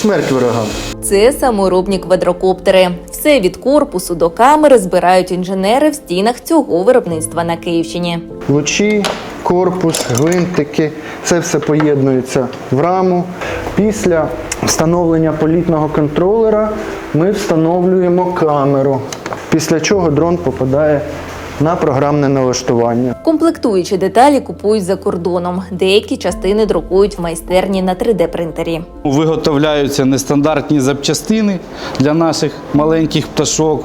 Смерть ворогам. Це саморобні квадрокоптери. Все від корпусу до камери збирають інженери в стінах цього виробництва на Київщині. Лучі, корпус, гвинтики це все поєднується в раму. Після встановлення політного контролера ми встановлюємо камеру, після чого дрон попадає на програмне налаштування. Комплектуючі деталі купують за кордоном. Деякі частини друкують в майстерні на 3D-принтері. Виготовляються нестандартні запчастини для наших маленьких пташок.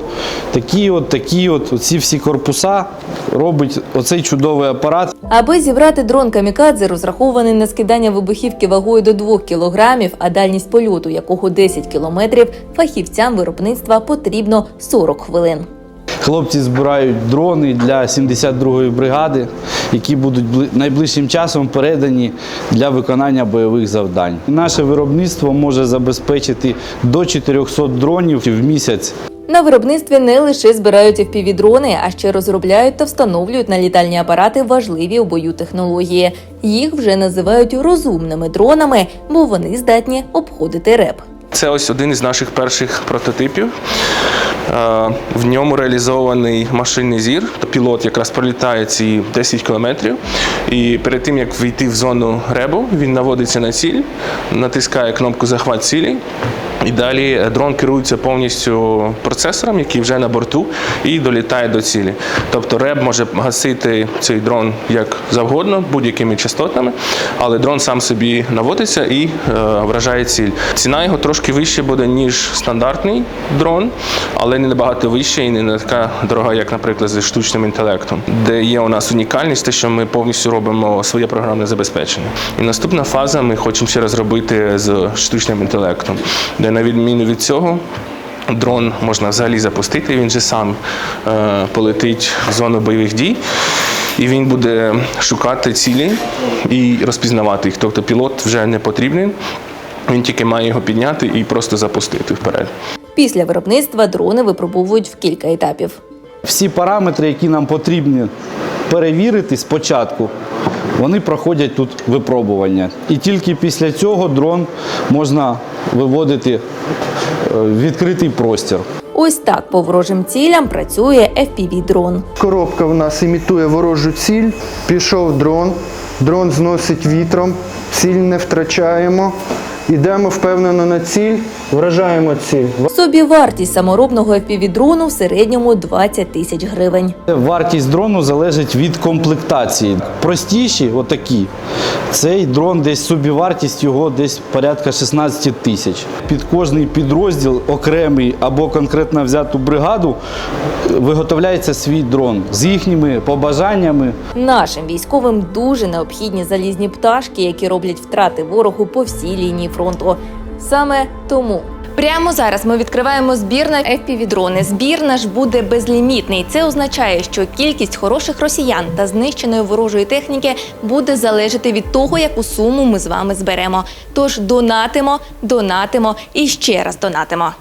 Такі от, такі от, оці всі корпуса робить оцей чудовий апарат. Аби зібрати дрон камікадзе, розрахований на скидання вибухівки вагою до 2 кілограмів, а дальність польоту якого 10 кілометрів, фахівцям виробництва потрібно 40 хвилин. Хлопці збирають дрони для 72-ї бригади, які будуть бли- найближчим часом передані для виконання бойових завдань. Наше виробництво може забезпечити до 400 дронів в місяць. На виробництві не лише збирають FPV-дрони, а ще розробляють та встановлюють на літальні апарати важливі у бою технології. Їх вже називають розумними дронами, бо вони здатні обходити реп. Це ось один із наших перших прототипів. Е, В ньому реалізований машинний зір. Пілот якраз пролітає ці 10 кілометрів. І перед тим як війти в зону ребу, він наводиться на ціль, натискає кнопку захват цілі. І далі е, дрон керується повністю процесором, який вже на борту, і долітає до цілі. Тобто реб може гасити цей дрон як завгодно, будь-якими частотами, але дрон сам собі наводиться і е, вражає ціль. Ціна його трошки вища буде, ніж стандартний дрон, але не набагато вища і не така дорога, як, наприклад, зі штучним інтелектом, де є у нас унікальність, те, що ми повністю робимо своє програмне забезпечення. І наступна фаза ми хочемо ще розробити з штучним інтелектом, де на відміну від цього. Дрон можна взагалі запустити, він же сам е, полетить в зону бойових дій, і він буде шукати цілі і розпізнавати їх. Тобто пілот вже не потрібний, він тільки має його підняти і просто запустити вперед. Після виробництва дрони випробовують в кілька етапів. Всі параметри, які нам потрібні перевірити спочатку, вони проходять тут випробування. І тільки після цього дрон можна виводити е, в відкритий простір. Ось так по ворожим цілям працює FPV-дрон. Коробка в нас імітує ворожу ціль. Пішов дрон. Дрон зносить вітром, ціль не втрачаємо. Йдемо впевнено на ціль, вражаємо ціль. Собівартість саморобного FPV-дрону в середньому 20 тисяч гривень. Вартість дрону залежить від комплектації. Простіші, отакі, цей дрон десь собівартість його десь порядка 16 тисяч. Під кожний підрозділ окремий або конкретно взяту бригаду виготовляється свій дрон з їхніми побажаннями. Нашим військовим дуже необхідні залізні пташки, які роблять втрати ворогу по всій лінії фронту. Саме тому. Прямо зараз ми відкриваємо збір на FPV-дрони. Збір наш буде безлімітний. Це означає, що кількість хороших росіян та знищеної ворожої техніки буде залежати від того, яку суму ми з вами зберемо. Тож донатимо, донатимо і ще раз донатимо.